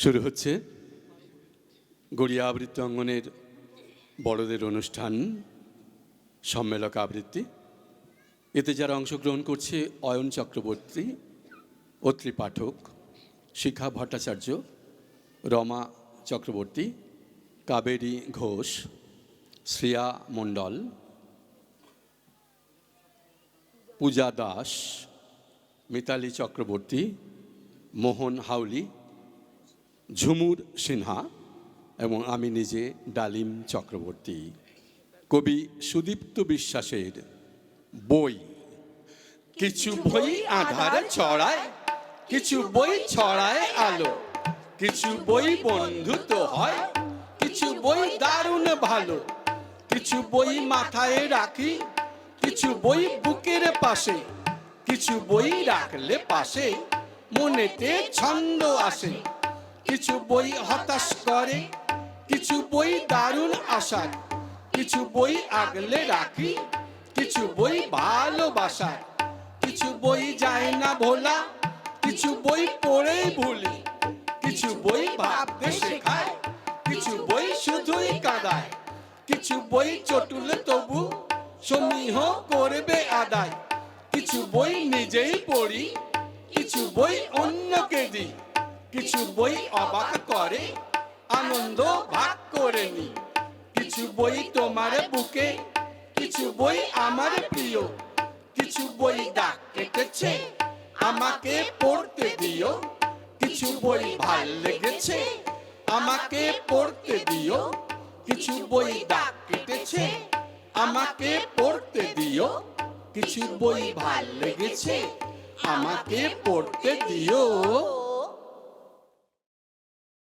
শুরু হচ্ছে গড়িয়া আবৃত্তি অঙ্গনের বড়দের অনুষ্ঠান, সম্মেলক আবৃত্তি। এতে যারা অংশগ্রহণ করছে অয়ন চক্রবর্তী অত্রি পাঠক শিখা ভট্টাচার্য, রমা চক্রবর্তী, কাবেরী ঘোষ, শ্রেয়া মণ্ডল, পূজা দাস, মিতালি চক্রবর্তী, মোহন হাউলি ঝুমুর সিনহা এবং আমি নিজে ডালিম চক্রবর্তী। কবি সুদীপ্ত বিশ্বাসের বই। কিছু বই আধার ছড়ায় কিছু বই ছড়ায় আলো। কিছু বই বন্ধুত্ব হয় কিছু বই দারুণ ভালো। কিছু বই মাথায় রাখি কিছু বই বুকের পাশে। কিছু বই রাখলে পাশে মনেতে ছন্দ আসে। কিছু বই হতাশ করে কিছু বই দারুণ আশার কিছু বই আগলে রাখি কিছু বই ভালোবাসার কিছু বই যায় না ভোলা কিছু বই পড়েই ভুলি কিছু বই ভাবতে শেখায় কিছু বই শুধুই কাদায় কিছু বই চটুলে তবু সমীহ করবে আদায় কিছু বই নিজেই পড়ি কিছু বই অন্যকে দিই কিছু বই অবাক করে, আনন্দ ভাগ করে নি। কিছু বই তোমার বুকে, কিছু বই আমার প্রিয়। কিছু বই ডাক কেটেছে আমাকে পড়তে দিও। কিছু বই ভালো লেগেছে, আমাকে পড়তে দিও। কিছু বই ডাক কেটেছে আমাকে পড়তে দিও। কিছু বই ভালো লেগেছে, আমাকে পড়তে দিও।